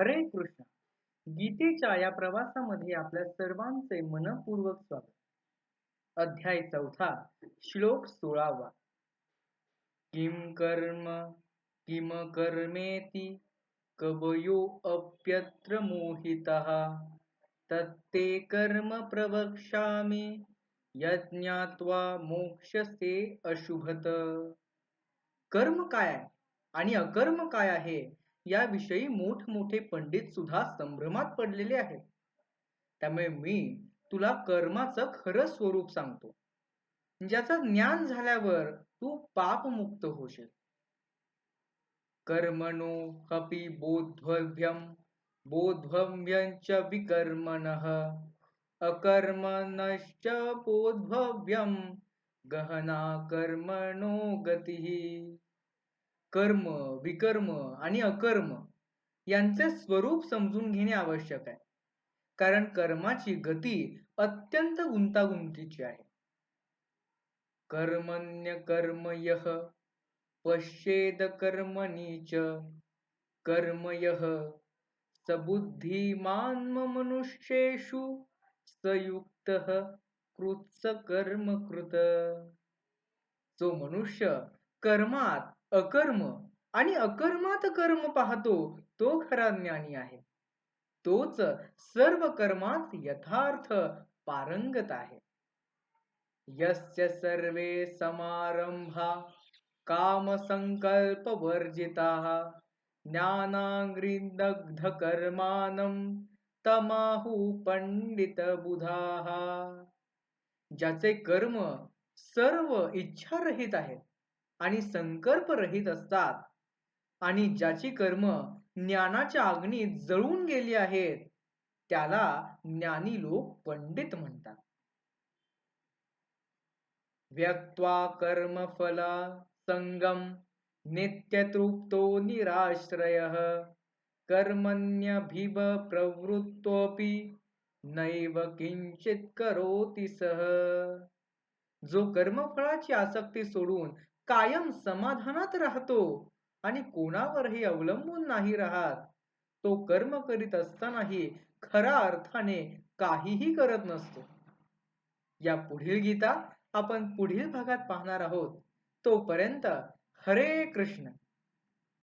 हरे कृष्ण. गीतेच्या या प्रवासामध्ये आपल्या सर्वांचे मनपूर्वक स्वागत. अध्याय चौथा श्लोक सोळावा. किम कर्म किम कर्मेती कवयो अप्यत्र मोहितः. तत्ते कर्म प्रवक्ष्यामि यज्ञात्वा मोक्षसे अशुभत. कर्म काय आणि अकर्म काय आहे? याविषयी मोठमोठे पंडित सुद्धा संभ्रमात पडलेले आहेत. त्यामुळे मी तुला कर्माचं खरं स्वरूप सांगतो. ज्याचं ज्ञान झाल्यावर तू पापमुक्त होशील. कर्मणो हपि बोधव्यम बोधव्यंच विकर्मण अकर्मणश्च बोधव्यम गहना कर्मणो गती। कर्म विकर्म आणि अकर्म यांचे स्वरूप समजून घेणे आवश्यक आहे. कारण कर्माची गती अत्यंत गुंतागुंतीची आहे. कर्मण्य कर्म यह पश्येद कर्मणीच कर्म यह सबुद्धिमान मनुष्येषु सयुक्त कृत्स कर्म कृत। जो मनुष्य कर्मात अकर्म. आणि अकर्मात कर्म पाहतो तो खरा ज्ञानी आहे. तोच सर्व कर्मात यथार्थ पारंगत आहे. यस्य सर्वे समारंभा काम संकल्प वर्जिता ज्ञानांग्रिदग्ध कर्मानं तमाहु पंडित बुधाः ज्याचे कर्म सर्व इच्छारहित आहेत आणि संकल्प रहित असतात. आणि ज्याची कर्म ज्ञानाच्या अग्नीत जळून गेली आहेत त्याला ज्ञानी लोक पंडित म्हणतात. व्यक्त्वा कर्मफला संगम नित्यतृप्तो निराश्रय कर्मण्यभिव प्रवृत्तोपि नैव किंचित करोति सह जो कर्मफळाची आसक्ती सोडून कायम समाधानात राहतो आणि कोणावरही अवलंबून नाही राहत. तो कर्म करीत असतानाही खऱ्या अर्थाने काहीही करत नसतो. या पुढील गीता आपण पुढील भागात पाहणार आहोत. तोपर्यंत हरे कृष्ण.